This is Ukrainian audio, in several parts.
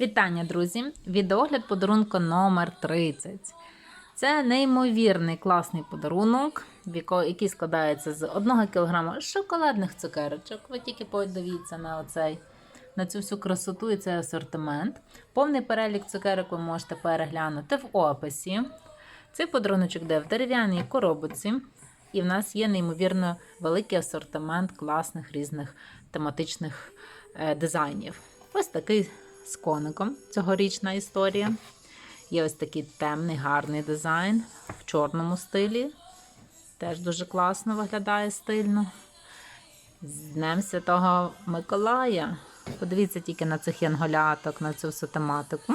Вітання, друзі! Відеогляд подарунку номер 30. Це неймовірний класний подарунок, який складається з 1 кг шоколадних цукерочок. Ви тільки подивіться на оцей. На цю всю красоту і цей асортимент. Повний перелік цукерок ви можете переглянути в описі. Цей подаруночок йде в дерев'яній коробці, і в нас є неймовірно великий асортимент класних різних тематичних е, дизайнів. Ось такий з коником цьогорічна історія. Є ось такий темний, гарний дизайн в чорному стилі. Теж дуже класно виглядає стильно. З Днем Святого Миколая. Подивіться тільки на цих янголяток, на цю всю тематику.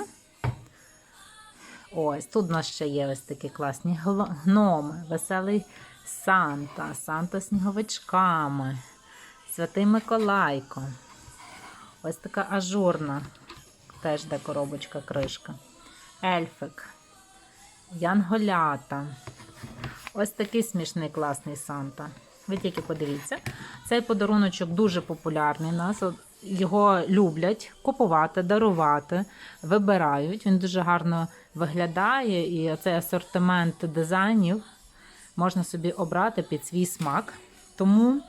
Ось тут у нас ще є ось такі класні гноми, веселий Санта, Санта сніговичками, Святий Миколайко. Ось така ажурна, теж де коробочка кришка. Ельфик, Янголята. Ось такий смішний класний Санта. Ви тільки подивіться. Цей подаруночок дуже популярний у нас. Його люблять купувати, дарувати, вибирають. Він дуже гарно виглядає, і цей асортимент дизайнів можна собі обрати під свій смак. Тому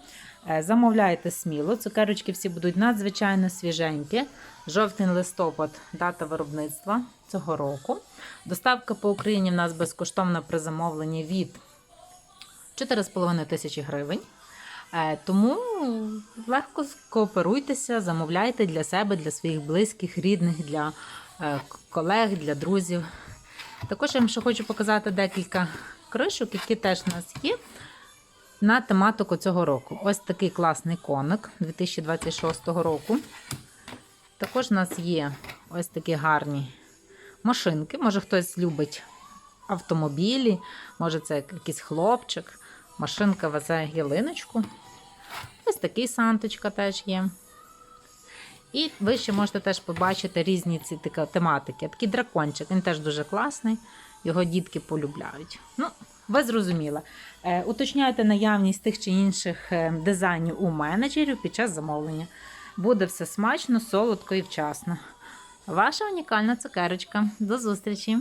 е, замовляйте сміло. Цукерочки всі будуть надзвичайно свіженькі. Жовтень-листопад дата виробництва цього року. Доставка по Україні в нас безкоштовна при замовленні від 4,5 тисячі гривень. Е, Тому легко скооперуйтеся, замовляйте для себе, для своїх близьких, рідних, для е, колег, для друзів. Також я вам ще хочу показати декілька кришок, які теж у нас є на тематику цього року. Ось такий класний коник 2026 року. Також у нас є ось такі гарні машинки. Може, хтось любить автомобілі, може, це якийсь хлопчик. Машинка везе гілиночку. Ось такий санточка теж є. І ви ще можете теж побачити різні ці тематики. Такий дракончик, він теж дуже класний, його дітки полюбляють. Ну, ви зрозуміли. Е, уточняйте наявність тих чи інших е, дизайнів у менеджерів під час замовлення. Буде все смачно, солодко і вчасно. Ваша унікальна цукерочка. До зустрічі!